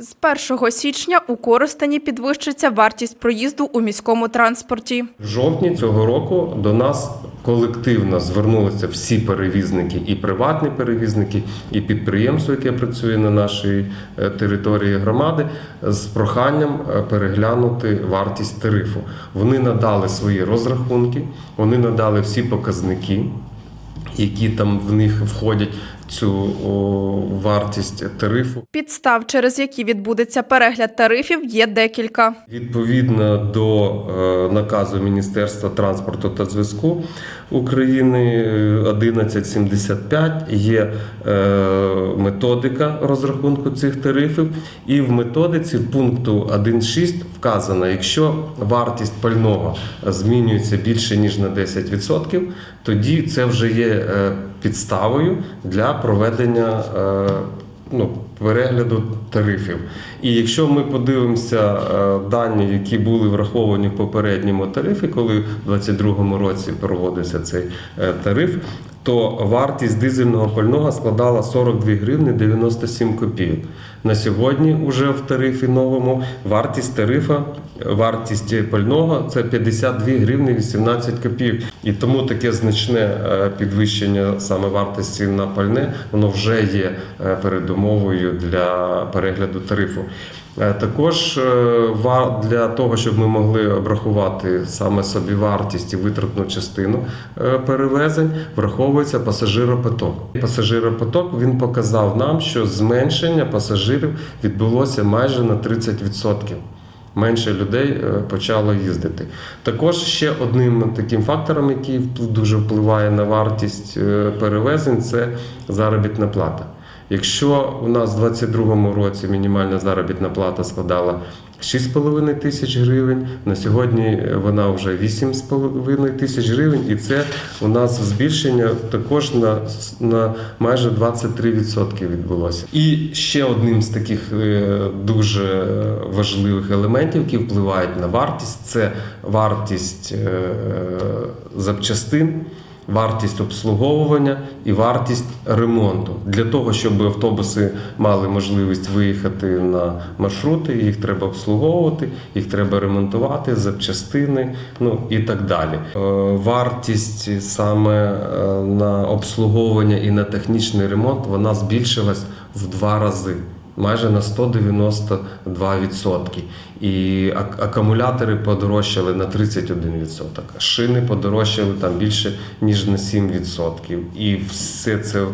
З 1 січня у Коростені підвищиться вартість проїзду у міському транспорті. В жовтні цього року до нас колективно звернулися всі перевізники, і приватні перевізники, і підприємство, яке працює на нашій е, території громади, з проханням е, переглянути вартість тарифу. Вони надали свої розрахунки, вони надали всі показники, які там в них входять цю о, вартість тарифу. Підстав, через які відбудеться перегляд тарифів, є декілька. Відповідно до е, наказу Міністерства транспорту та зв'язку України е, 1175 є е, методика розрахунку цих тарифів, і в методиці пункту 1.6 вказано, якщо вартість пального змінюється більше ніж на 10%, тоді це вже є е, підставою для проведення. е, ну, перегляду тарифів. І якщо ми подивимося е, дані, які були враховані в попередньому тарифі, коли в 2022 році проводився цей е, тариф, то вартість дизельного пального складала 42 гривни 97 копійок. На сьогодні вже в тарифі новому вартість тарифа, вартість пального це 52 гривні 18 копійок. І тому таке значне е, підвищення саме вартості на пальне, воно вже є е, передумовою для перегляду тарифу. Е, Також е, для того, щоб ми могли обрахувати саме собі вартість і витратну частину е, перевезень, враховується пасажиропоток. Пасажиропоток він показав нам, що зменшення пасажирів відбулося майже на 30%. Менше людей почало їздити. Також ще одним таким фактором, який дуже впливає на вартість перевезень, це заробітна плата. Якщо у нас в 2022 році мінімальна заробітна плата складала 6,5 тисяч гривень, на сьогодні вона вже 8,5 тисяч гривень, і це у нас збільшення також на, на майже 23% відбулося. І ще одним з таких е, дуже важливих елементів, які впливають на вартість, це вартість е, запчастин вартість обслуговування і вартість ремонту. Для того, щоб автобуси мали можливість виїхати на маршрути, їх треба обслуговувати, їх треба ремонтувати, запчастини, ну і так далі. Е, Вартість саме е, на обслуговування і на технічний ремонт вона збільшилась в два рази. Майже на 192%. І акумулятори подорожчали на 31%. Шини подорожчали там більше ніж на 7%. І все це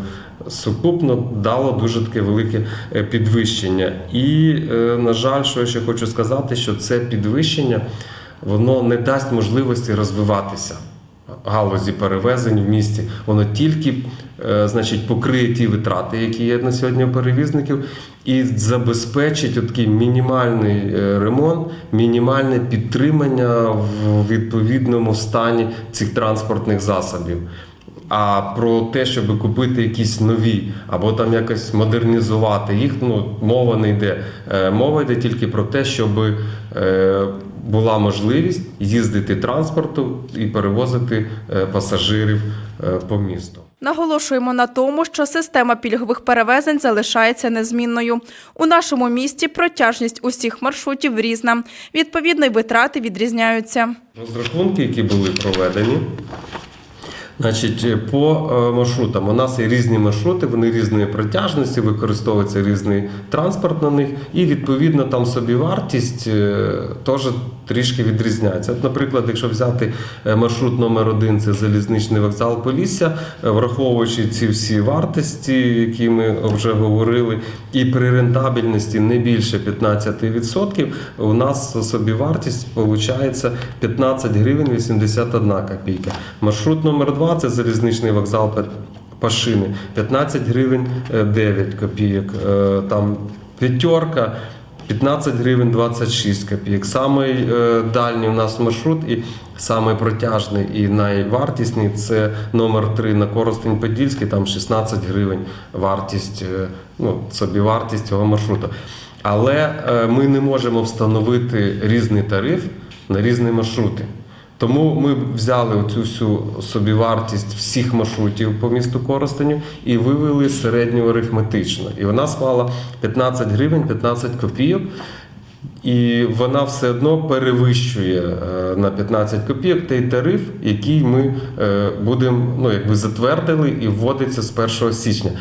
сукупно дало дуже таке велике е, підвищення. І, е, на жаль, що я ще хочу сказати, що це підвищення воно не дасть можливості розвиватися галузі перевезень в місті, воно тільки е, значить, покриє ті витрати, які є на сьогодні у перевізників, і забезпечить такий мінімальний е, ремонт, мінімальне підтримання в відповідному стані цих транспортних засобів. А про те, щоб купити якісь нові або там якось модернізувати їх, ну мова не йде. Е, Мова йде тільки про те, щоб е, була можливість їздити транспорту і перевозити е, пасажирів по місту. Наголошуємо на тому, що система пільгових перевезень залишається незмінною. У нашому місті протяжність усіх маршрутів різна. Відповідно, й витрати відрізняються. Розрахунки, які були проведені. Значить, по е, маршрутам у нас є різні маршрути, вони різної протяжності, використовується різний транспорт на них, і відповідно там собівартість е, теж трішки відрізняється. От, наприклад, якщо взяти е, маршрут номер один, це залізничний вокзал Полісся, е, враховуючи ці всі вартості, які ми вже говорили, і при рентабельності не більше 15%, у нас собівартість виходить 15 гривень 81 копійка. Маршрут номер 2 це залізничний вокзал Пашини, 15 гривень е, 9 копійок. Е, Там п'ятерка. 15 гривень 26 копійок. Самий е, дальній у нас маршрут і самий протяжний і найвартісний це номер 3 на Коростень Подільський, там 16 гривень вартість, е, ну, собівартість цього маршруту. Але е, ми не можемо встановити різний тариф на різні маршрути. Тому ми взяли цю всю собівартість всіх маршрутів по місту Коростеню і вивели середню арифметично. І вона склала 15 гривень 15 копійок. І вона все одно перевищує е, на 15 копійок той тариф, який ми е, будемо ну, якби затвердили і вводиться з 1 січня.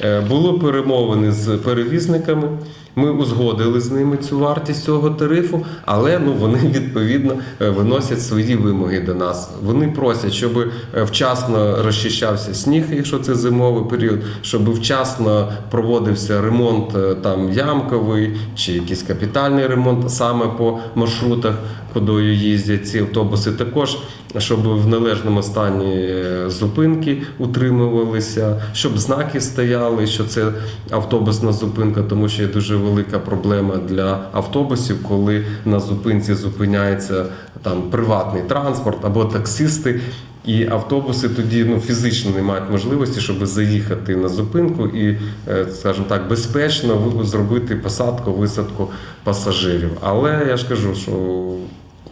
Е, Було перемовини з перевізниками. Ми узгодили з ними цю вартість цього тарифу, але ну вони відповідно е, виносять свої вимоги до нас. Вони просять, щоб е, вчасно розчищався сніг, якщо це зимовий період, щоб вчасно проводився ремонт е, там ямковий чи якийсь капітальний ремонт саме по маршрутах, кудою їздять ці автобуси. Також щоб в належному стані зупинки утримувалися, щоб знаки стояли, що це автобусна зупинка, тому що є дуже велика проблема для автобусів, коли на зупинці зупиняється там приватний транспорт або таксисти. І автобуси тоді ну, фізично не мають можливості, щоб заїхати на зупинку і, е, скажімо так, безпечно зробити посадку, висадку пасажирів. Але я ж кажу, що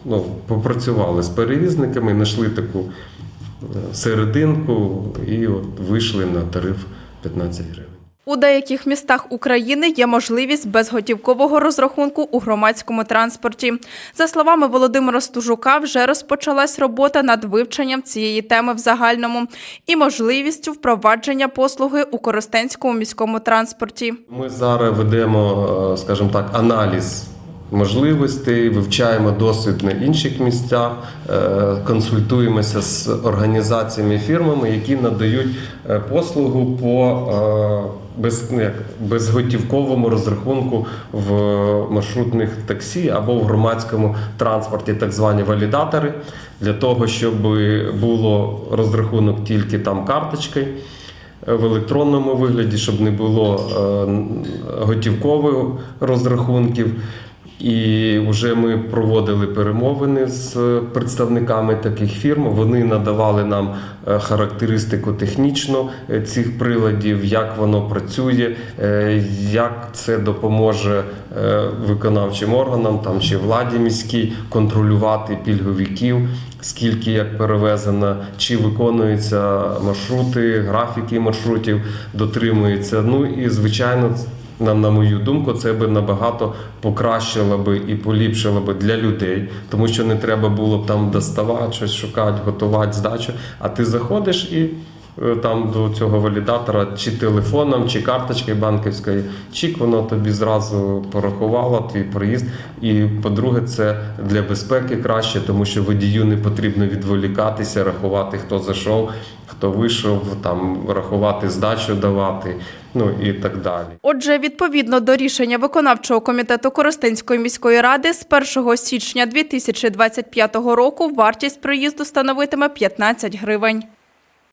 ну, попрацювали з перевізниками, знайшли таку е, серединку і от вийшли на тариф 15 гривень. У деяких містах України є можливість безготівкового розрахунку у громадському транспорті. За словами Володимира Стужука, вже розпочалась робота над вивченням цієї теми в загальному і можливістю впровадження послуги у Коростенському міському транспорті. Ми зараз ведемо, е, скажімо так, аналіз можливостей, вивчаємо досвід на інших місцях, е, консультуємося з організаціями фірмами, які надають е, послугу по без, ну, як, безготівковому розрахунку в маршрутних таксі або в громадському транспорті, так звані валідатори, для того, щоб було розрахунок тільки там карточкою в електронному вигляді, щоб не було е, готівкових розрахунків. І вже ми проводили перемовини з представниками таких фірм. Вони надавали нам е, характеристику технічну е, цих приладів, як воно працює, е, як це допоможе виконавчим органам там чи владі міській контролювати пільговиків, скільки як перевезено, чи виконуються маршрути, графіки маршрутів дотримуються. Ну і звичайно. На, на мою думку, це би набагато покращило би і поліпшило би для людей, тому що не треба було б там доставати щось шукати, готувати здачу. А ти заходиш і там до цього валідатора чи телефоном, чи карточкою банківською, чик, воно тобі зразу порахувало твій проїзд. І по-друге, це для безпеки краще, тому що водію не потрібно відволікатися, рахувати, хто зайшов, хто вийшов, там рахувати здачу давати, ну і так далі. Отже, відповідно до рішення виконавчого комітету Коростенської міської ради з 1 січня 2025 року вартість проїзду становитиме 15 гривень.